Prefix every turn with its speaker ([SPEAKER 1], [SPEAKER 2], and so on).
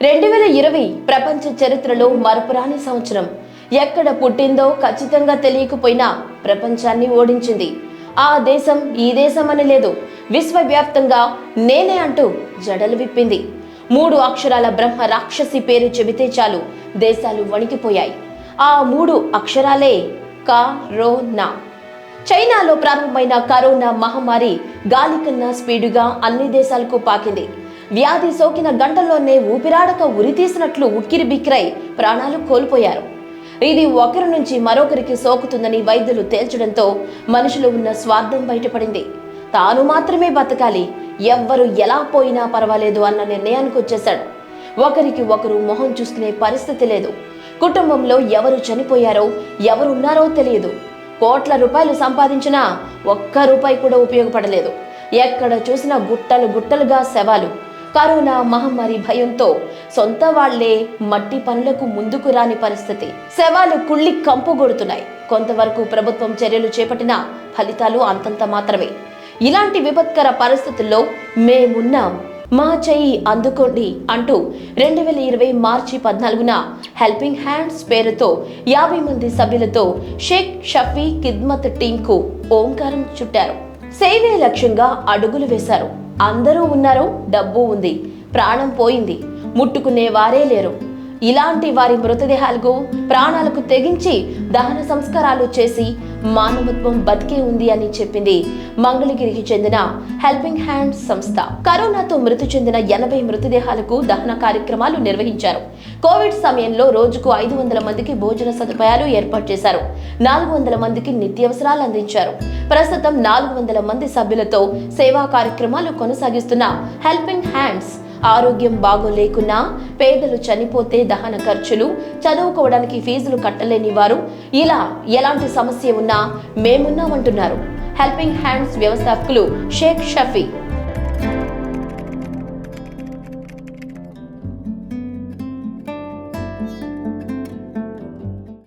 [SPEAKER 1] రెండు వేల ఇరవై ప్రపంచ చరిత్రలో మరపురాని సంవత్సరం. ఎక్కడ పుట్టిందో ఖచ్చితంగా తెలియకపోయినా ప్రపంచాన్ని ఓడించింది. ఆ దేశం ఈ దేశం అని లేదు. విశ్వవ్యాప్తంగా నేనే అంటూ జడలు విప్పింది. మూడు అక్షరాల బ్రహ్మ రాక్షసి పేరు చెబితే చాలు దేశాలు వణికిపోయాయి. ఆ మూడు అక్షరాలే కరోనా. చైనాలో ప్రారంభమైన కరోనా మహమ్మారి గాలి కన్నా స్పీడుగా అన్ని దేశాలకు పాకింది. వ్యాధి సోకిన గంటల్లోనే ఊపిరాడక ఉరితీసినట్లు ఉక్కిరి బిక్కిరై ప్రాణాలు కోల్పోయారు. ఇది ఒకరి నుంచి మరొకరికి సోకుతుందని వైద్యులు తేల్చడంతో మనుషులు ఉన్న స్వార్థం బయటపడింది. తాను మాత్రమే బతకాలి ఎవ్వరు ఎలా పోయినా పర్వాలేదు అన్న నిర్ణయానికి వచ్చేశాడు. ఒకరికి ఒకరు మొహం చూసుకునే పరిస్థితి లేదు. కుటుంబంలో ఎవరు చనిపోయారో ఎవరున్నారో తెలియదు. కోట్ల రూపాయలు సంపాదించినా ఒక్క రూపాయి కూడా ఉపయోగపడలేదు. ఎక్కడ చూసినా గుట్టలు గుట్టలుగా శవాలు. కరోనా మహమ్మారి భయంతో సొంత వాళ్ళే మట్టి పనులకు ముందుకు రాని పరిస్థితి. శవాలు కుళ్ళి కంపుగొడుతున్నాయి కొంతవరకు ప్రభుత్వం చర్యలు చేపట్టినా ఫలితాలు అంతంత మాత్రమే. ఇలాంటి విపత్కర పరిస్థితుల్లో మేమున్నాం. మా చెయ్యి అందుకోండి అంటూ రెండు వేల ఇరవై మార్చి పద్నాలుగున హెల్పింగ్ హ్యాండ్స్ పేరుతో యాభై మంది సభ్యులతో షేక్ షఫీ కిద్మత్ టీంకు ఓంకారం చుట్టారు. సేవే లక్ష్యంగా అడుగులు వేశారు. అందరూ ఉన్నారు డబ్బు ఉంది ప్రాణం పోయింది ముట్టుకునే వారే లేరు. ఇలాంటి వారి మృతదేహాలకు ప్రాణాలకు తెగించి దహన సంస్కారాలు చేసి మానవత్వం బతికే ఉంది అని చెప్పింది మంగళగిరికి చెందిన హెల్పింగ్ హ్యాండ్స్ సంస్థ. కరోనాతో మృతి చెందిన ఎనభై మృతదేహాలకు దహన కార్యక్రమాలు నిర్వహించారు. కోవిడ్ సమయంలో రోజుకు ఐదు వందల మందికి భోజన సదుపాయాలు ఏర్పాటు చేశారు. నాలుగు వందల మందికి నిత్యావసరాలు అందించారు. ప్రస్తుతం నాలుగు వందల మంది సభ్యులతో సేవా కార్యక్రమాలు కొనసాగిస్తున్న హెల్పింగ్ హ్యాండ్స్ ఆరోగ్యం బాగోలేకున్నా పేదలు చనిపోతే దహన ఖర్చులు చదువుకోవడానికి ఫీజులు కట్టలేని వారు ఇలా ఎలాంటి సమస్య ఉన్నా మేమున్నామంటున్నారు. హెల్పింగ్ హ్యాండ్స్ వ్యవస్థాపకులు షేక్ షఫీ